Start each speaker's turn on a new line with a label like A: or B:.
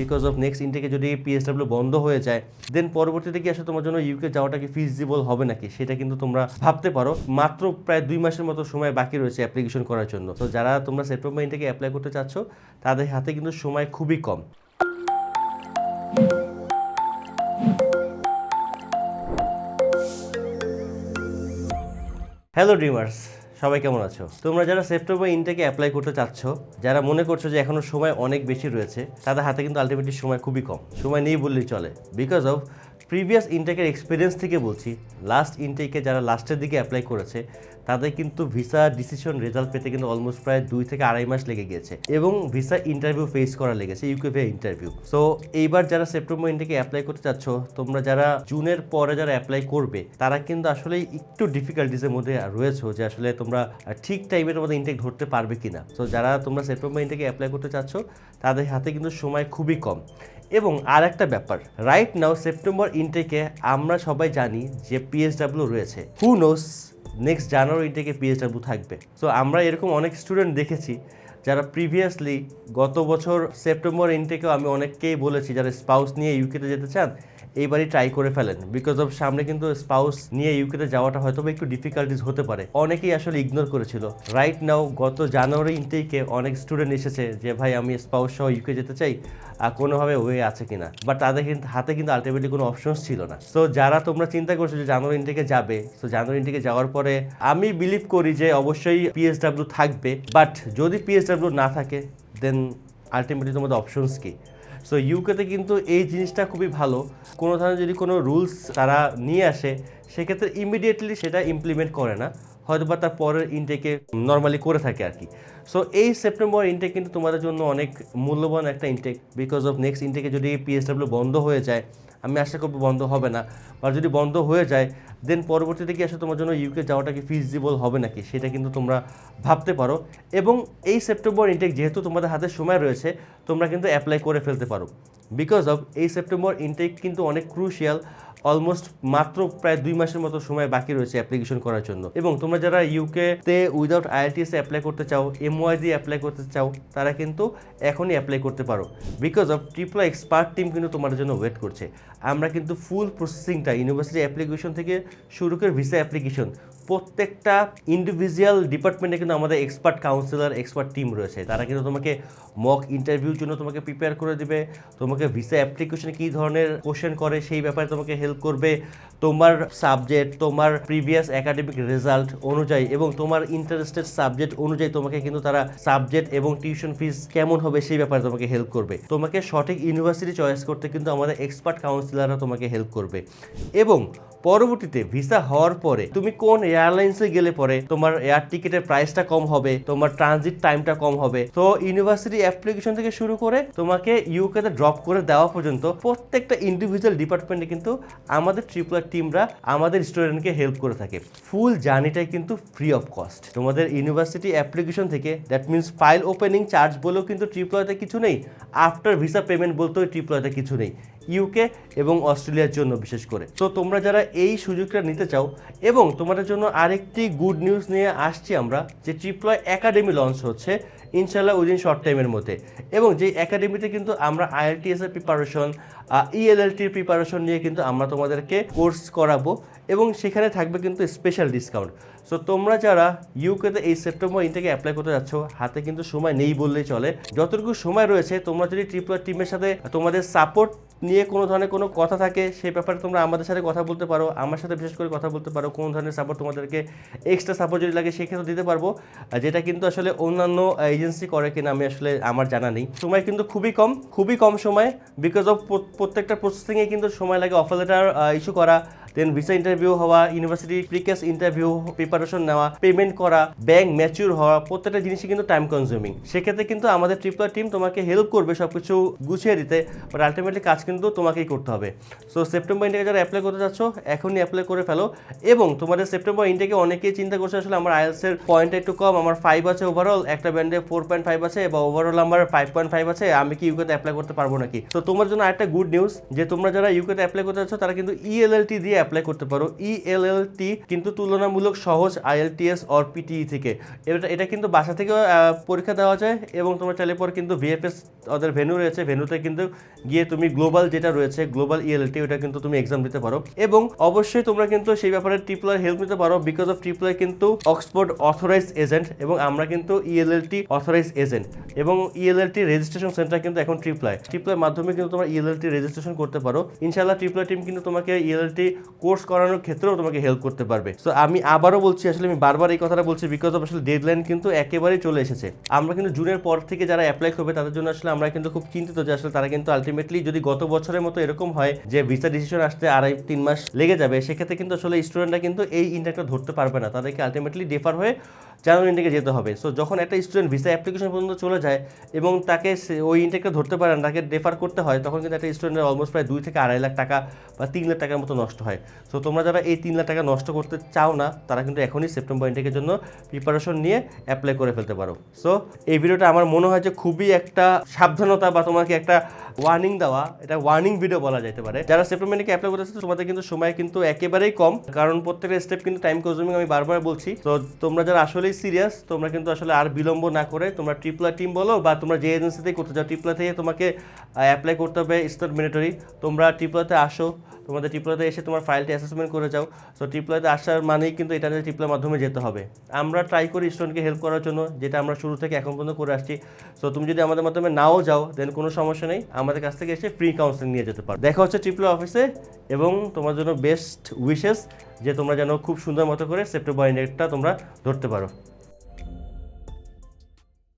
A: Because of next ইনটেকে যদি PSW বন্ধ হয়ে যায় দেন পরবর্তীতে কি আসলে তোমার জন্য ইউকে যাওয়াটা কি ফিজিবল হবে নাকি? সেটা কিন্তু তোমরা ভাবতে পারো। মাত্র প্রায় দুই মাসের মতো সময় বাকি রয়েছে অ্যাপ্লিকেশন করার জন্য। তো যারা তোমরা সেপ্টেম্বর ইনটেকে অ্যাপ্লাই করতে চাচ্ছ, তাদের হাতে কিন্তু সময় খুবই কম। হ্যালো ড্রিমার্স সবাই কেমন আছো? তোমরা যারা সেপ্টেম্বর ইনটেকে অ্যাপ্লাই করতে চাচ্ছ, যারা মনে করছ যে এখনও সময় অনেক বেশি রয়েছে, তাদের হাতে কিন্তু আলটিমেটলি সময় খুবই কম। সময় নেই বললেই চলে। বিকজ অফ প্রিভিয়াস ইনটেকের এক্সপিরিয়েন্স থেকে বলছি লাস্ট ইনটেকে যারা লাস্টের দিকে অ্যাপ্লাই করেছে, তাদের কিন্তু ভিসা ডিসিশন রেজাল্ট পেতে কিন্তু অলমোস্ট প্রায় দুই থেকে আড়াই মাস লেগে গিয়েছে এবং ভিসা ইন্টারভিউ ফেস করা লেগেছে ইউকে ভিসা ইন্টারভিউ সো এইবার যারা সেপ্টেম্বর ইনটেকে অ্যাপ্লাই করতে চাচ্ছ, তোমরা যারা জুনের পরে যারা অ্যাপ্লাই করবে, তারা কিন্তু আসলে একটু ডিফিকাল্টিসের মধ্যে রয়েছে যে আসলে তোমরা ঠিক টাইমের মধ্যে ইনটেক ধরতে পারবে কিনা। সো যারা তোমরা সেপ্টেম্বর ইনটেকে অ্যাপ্লাই করতে চাচ্ছ, তাদের হাতে কিন্তু সময় খুবই কম। এবং আর একটা ব্যাপার রাইট নাও সেপ্টেম্বর ইনটেকে আমরা সবাই জানি যে পিএসডাব্লিউ রয়েছে। হু নোস নেক্সট জানুয়ারি ইনটেকে পিএসডাব্লিউ থাকবে। সো আমরা এরকম অনেক স্টুডেন্ট দেখেছি যারা প্রিভিয়াসলি গত বছর সেপ্টেম্বর ইনটেকেও আমি অনেককেই বলেছি, যারা স্পাউস নিয়ে ইউকেতে যেতে চান এইবারই ট্রাই করে ফেলেন। বিকজ অফ সামনে কিন্তু স্পাউস নিয়ে ইউকেতে যাওয়াটা হয়তো একটু ডিফিকাল্টিস হতে পারে। অনেকেই আসলে ইগনোর করেছিল। রাইট নাও গত জানুয়ারি ইনটেকে অনেক স্টুডেন্ট এসেছে যে, ভাই, আমি স্পাউস সহ ইউকে যেতে চাই আর কোনোভাবে ওয়ে আছে কিনা? বাট তাদের কিন্তু হাতে কিন্তু আলটিমেটলি কোনো অপশনস ছিল না। সো যারা তোমরা চিন্তা করছ যে, জানুয়ারি ইনটেকে যাবে? সো জানুয়ারি ইনটেকে যাওয়ার পরে আমি বিলিভ করি যে, অবশ্যই পিএসডাব্লিউ থাকবে। বাট যদি পিএসডাব্লিউ না থাকে দেন আলটিমেটলি তোমাদের অপশনস কি? সো ইউকেতে কিন্তু এই জিনিসটা খুবই ভালো। কোনো ধরনের যদি কোনো রুলস তারা নিয়ে আসে, সেক্ষেত্রে ইমিডিয়েটলি সেটা ইমপ্লিমেন্ট করে না। হয়তো বা তার পরের ইনটেকে নর্মালি করে থাকে আর কি। সো এই সেপ্টেম্বর ইনটেক কিন্তু তোমাদের জন্য অনেক মূল্যবান একটা ইনটেক বিকজ অফ নেক্সট ইনটেকে যদি পিএসডাব্লিউ বন্ধ হয়ে যায় আমি আশা করব বন্ধ হবে না। বা যদি বন্ধ হয়ে যায় দেন পরবর্তীতে কি আসলে তোমার জন্য ইউকে যাওয়াটা কি ফিজিবল হবে নাকি? সেটা কিন্তু তোমরা ভাবতে পারো। এবং এই সেপ্টেম্বর ইনটেক যেহেতু তোমাদের হাতে সময় রয়েছে, তোমরা কিন্তু অ্যাপ্লাই করে ফেলতে পারো। বিকজ অফ এই সেপ্টেম্বর ইনটেক কিন্তু অনেক ক্রুশিয়াল অলমোস্ট মাত্র প্রায় দুই মাসের মতো সময় বাকি রয়েছে অ্যাপ্লিকেশন করার জন্য। এবং তোমরা যারা ইউকে তে উইদাউট আইএলটিএস অ্যাপ্লাই করতে চাও এমওয়াই দিয়ে অ্যাপ্লাই করতে চাও, তারা কিন্তু এখনই অ্যাপ্লাই করতে পারো। Because of triple expert team কিন্তু তোমার জন্য ওয়েট করছে। আমরা কিন্তু ফুল প্রসেসিংটা ইউনিভার্সিটি অ্যাপ্লিকেশন থেকে শুরু করে ভিসা অ্যাপ্লিকেশন প্রত্যেকটা ইন্ডিভিজুয়াল ডিপার্টমেন্টে কিন্তু আমাদের এক্সপার্ট কাউন্সিলর এক্সপার্ট টিম রয়েছে। তারা কিন্তু তোমাকে মক ইন্টারভিউর জন্য তোমাকে প্রিপেয়ার করে দিবে। তোমাকে ভিসা অ্যাপ্লিকেশনে কী ধরনের কোশ্চেন করে সেই ব্যাপারে তোমাকে হেল্প করবে। তোমার সাবজেক্ট তোমার প্রিভিয়াস একাডেমিক রেজাল্ট অনুযায়ী এবং তোমার ইন্টারেস্টেড সাবজেক্ট অনুযায়ী তোমাকে কিন্তু তারা সাবজেক্ট এবং টিউশন ফিস কেমন হবে সেই ব্যাপারে তোমাকে হেল্প করবে। তোমাকে সঠিক ইউনিভার্সিটি চয়েস করতে কিন্তু আমাদের এক্সপার্ট কাউন্সিলররা তোমাকে হেল্প করবে। এবং পরবর্তীতে ভিসা হওয়ার পরে তুমি কোন এয়ারলাইন্সে গেলে পরে তোমার এয়ার টিকেটের প্রাইসটা কম হবে, তোমার ট্রানজিট টাইমটা কম হবে। তো ইউনিভার্সিটি অ্যাপ্লিকেশন থেকে শুরু করে তোমাকে ইউকেতে ড্রপ করে দেওয়া পর্যন্ত প্রত্যেকটা ইন্ডিভিজুয়াল ডিপার্টমেন্টে কিন্তু আমাদের ট্রিপলার টিমরা আমাদের স্টুডেন্টকে হেল্প করে থাকে। ফুল জার্নিটাই কিন্তু ফ্রি অফ কস্ট তোমাদের ইউনিভার্সিটি অ্যাপ্লিকেশন থেকে that means file opening charge বলেও কিন্তু ট্রিপলয়তে কিছু নেই। আফটার ভিসা পেমেন্ট বলতেও ট্রিপলয়তে কিছু নেই। ইউকে এবং অস্ট্রেলিয়ার জন্য বিশেষ করে। তো তোমরা যারা এই সুযোগটা নিতে চাও এবং তোমাদের জন্য আরেকটি গুড নিউজ নিয়ে আসছি আমরা, যে ট্রিপ্লয় একাডেমি লঞ্চ হচ্ছে ইনশাল্লাহ উইদিন শর্ট টাইমের মধ্যে। এবং যে একাডেমিতে কিন্তু আমরা আইএলটিএস এর প্রিপারেশন ইএলএলটির প্রিপারেশন নিয়ে কিন্তু আমরা তোমাদেরকে কোর্স করাবো এবং সেখানে থাকবে কিন্তু স্পেশাল ডিসকাউন্ট সো তোমরা যারা ইউকেতে এই সেপ্টেম্বর ইনটেকে অ্যাপ্লাই করতে যাচ্ছ, হাতে কিন্তু সময় নেই বললেই চলে। যতটুকু সময় রয়েছে, তোমরা যদি ট্রিপলার টিমের সাথে তোমাদের সাপোর্ট নিয়ে কোনো ধরনের কোনো কথা থাকে, সেই ব্যাপারে তোমরা আমাদের সাথে কথা বলতে পারো, আমার সাথে বিশেষ করে কথা বলতে পারো, কোনো ধরনের সাপোর্ট তোমাদেরকে এক্সট্রা সাপোর্ট যদি লাগে সেক্ষেত্রে দিতে পারব। যেটা কিন্তু আসলে অন্যান্য এজেন্সি করে কিনা আমি আসলে আমার জানা নেই। সময় কিন্তু খুবই কম খুবই কম সময় বিকজ অফ প্রত্যেকটা প্রসেসিংয়ে কিন্তু সময় লাগে অফার লেটার ইস্যু করা দেন ভিসা ইন্টারভিউ হওয়া university pre CAS interview preparation নেওয়া পেমেন্ট করা ব্যাংক ম্যাচিউর হওয়া, প্রত্যেকটা জিনিসই কিন্তু টাইম কনজিউমিং সেক্ষেত্রে কিন্তু আমাদের ট্রিপলার টিম তোমাকে হেল্প করবে সব কিছু গুছিয়ে দিতে বাট আলটিমেটলি কাজ কিন্তু তোমাকেই করতে হবে। সো সেপ্টেম্বর ইন্টেকে যারা অ্যাপ্লাই করতে যাচ্ছ, এখনই অ্যাপ্লাই করে ফেলো। এবং তোমাদের সেপ্টেম্বর ইন্টেকে অনেকেই চিন্তা করছে, আসলে আমার আইএলসের পয়েন্ট একটু কম, আমার ফাইভ আছে ওভারঅল একটা ব্যান্ডে ফোর পয়েন্ট ফাইভ আছে, বা ওভারঅল আমার ফাইভ পয়েন্ট ফাইভ আছে, আমি কি ইউকেতে অ্যাপ্লাই করতে পারব নাকি? তো তোমার জন্য একটা গুড নিউজ যে তোমরা যারা ইউকেতে অ্যাপ্লাই করতে চাচ্ছ তারা কিন্তু ইএলএলটি দিয়ে অ্যাপ্লাই করতে পারো E ইএলএলটি কিন্তু তুলনামূলক সহজ আইএলটিএস অর পিটিই থেকে। এটা এটা কিন্তু বাসা থেকেও পরীক্ষা দেওয়া যায় এবং তোমার চাইলে পর কিন্তু ভিএফএস ওদের ভেনু রয়েছে। ভেনুতে কিন্তু গিয়ে তুমি গ্লোবাল যেটা রয়েছে গ্লোবাল ইএলএলটি ওটা কিন্তু তুমি এক্সাম দিতে পারো। এবং অবশ্যই তোমরা কিন্তু সেই ব্যাপারে ট্রিপলার হেল্প নিতে পারো বিকজ অফ ট্রিপলার কিন্তু অক্সফোর্ড অথরাইজ এজেন্ট এবং আমরা কিন্তু E ইএলএলটি অথরাইজ এজেন্ট এবং E ইএলএলটি রেজিস্ট্রেশন সেন্টার কিন্তু এখন ট্রিপলাই ট্রিপলার মাধ্যমে কিন্তু তোমরা E ইএলএলটি রেজিস্ট্রেশন করতে পারো। ইনশাআল্লাহ ট্রিপলার টিম কিন্তু তোমাকে E ইএলএলটি কোর্স করানোর ক্ষেত্রেও তোমাকে হেল্প করতে পারবে। সো আমি আবারও বলছি, আসলে আমি বারবার এই কথাটা বলছি বিকজ অফ আসলে ডেডলাইন কিন্তু একেবারেই চলে এসেছে। আমরা কিন্তু জুনের পর থেকে যারা অ্যাপ্লাই করবে, তাদের জন্য আসলে আমরা কিন্তু খুব চিন্তিত যে আসলে তারা কিন্তু আলটিমেটলি যদি গত বছরের মতো এরকম হয় যে ভিসা ডিসিশন আসতে আড়াই, তিন মাস লেগে যাবে, সেক্ষেত্রে কিন্তু আসলে স্টুডেন্টরা কিন্তু এই ইন্টারটা ধরতে পারবে না। তাদেরকে আলটিমেটলি ডেফার হয়ে জানুয়ারি ইন্টেকে যেতে হবে। সো যখন একটা স্টুডেন্ট ভিসা অ্যাপ্লিকেশন পর্যন্ত চলে যায় এবং তাকে ওই ইন্টেকটা ধরতে পারে না তাকে ডেফার করতে হয়, তখন কিন্তু একটা স্টুডেন্টের অলমোস্ট প্রায় দুই থেকে আড়াই লাখ টাকা বা তিন লাখ টাকার মতো নষ্ট হয়। সো তোমরা যারা এই তিন লাখ টাকা নষ্ট করতে চাও না, তারা কিন্তু এখনই সেপ্টেম্বর ইন্টেকের জন্য প্রিপারেশন নিয়ে অ্যাপ্লাই করে ফেলতে পারো। সো এই ভিডিওটা আমার মনে হয় যে খুবই একটা সাবধানতা বা তোমাকে একটা ওয়ার্নিং দেওয়া, এটা ওয়ার্নিং ভিডিও বলা যেতে পারে। যারা সেপ্টেম্বর ইন্টেকে অ্যাপ্লাই করতেছে, তোমাদের কিন্তু সময় কিন্তু একেবারেই কম। কারণ প্রত্যেকটা স্টেপ কিন্তু টাইম কনজিউমিং আমি বারবার বলছি। তো তোমরা যারা আসলেই সিরিয়াস তোমরা কিন্তু আসলে আর বিলম্ব না করে তোমরা ট্রিপলা টিম বলো বা তোমরা যে এজেন্সিতেই করতে চাও ট্রিপলা থেকে তোমাকে অ্যাপ্লাই করতে হবে ইটস মিনিটরি তোমরা ট্রিপলাতে আসো, তোমাদের ট্রিপলাতে এসে তোমার ফাইলটি অ্যাসেসমেন্ট করে যাও। সো ট্রিপলাতে আসার মানেই কিন্তু এটা ট্রিপলার মাধ্যমে যেতে হবে। আমরা ট্রাই করি স্টুডেন্টকে হেল্প করার জন্য, যেটা আমরা শুরু থেকে এখন পর্যন্ত করে আসছি। সো তুমি যদি আমাদের মাধ্যমে নাও যাও দেন কোনো সমস্যা নেই। আমাদের কাছ থেকে এসে ফ্রি কাউন্সিলিং নিয়ে যেতে পারো। দেখা হচ্ছে ট্রিপল অফিসে এবং তোমার জন্য বেস্ট উইশেস যে তোমরা যেন খুব সুন্দর মতো করে সেপ্টেম্বর ইন্ডেক্টটা তোমরা ধরতে পারো।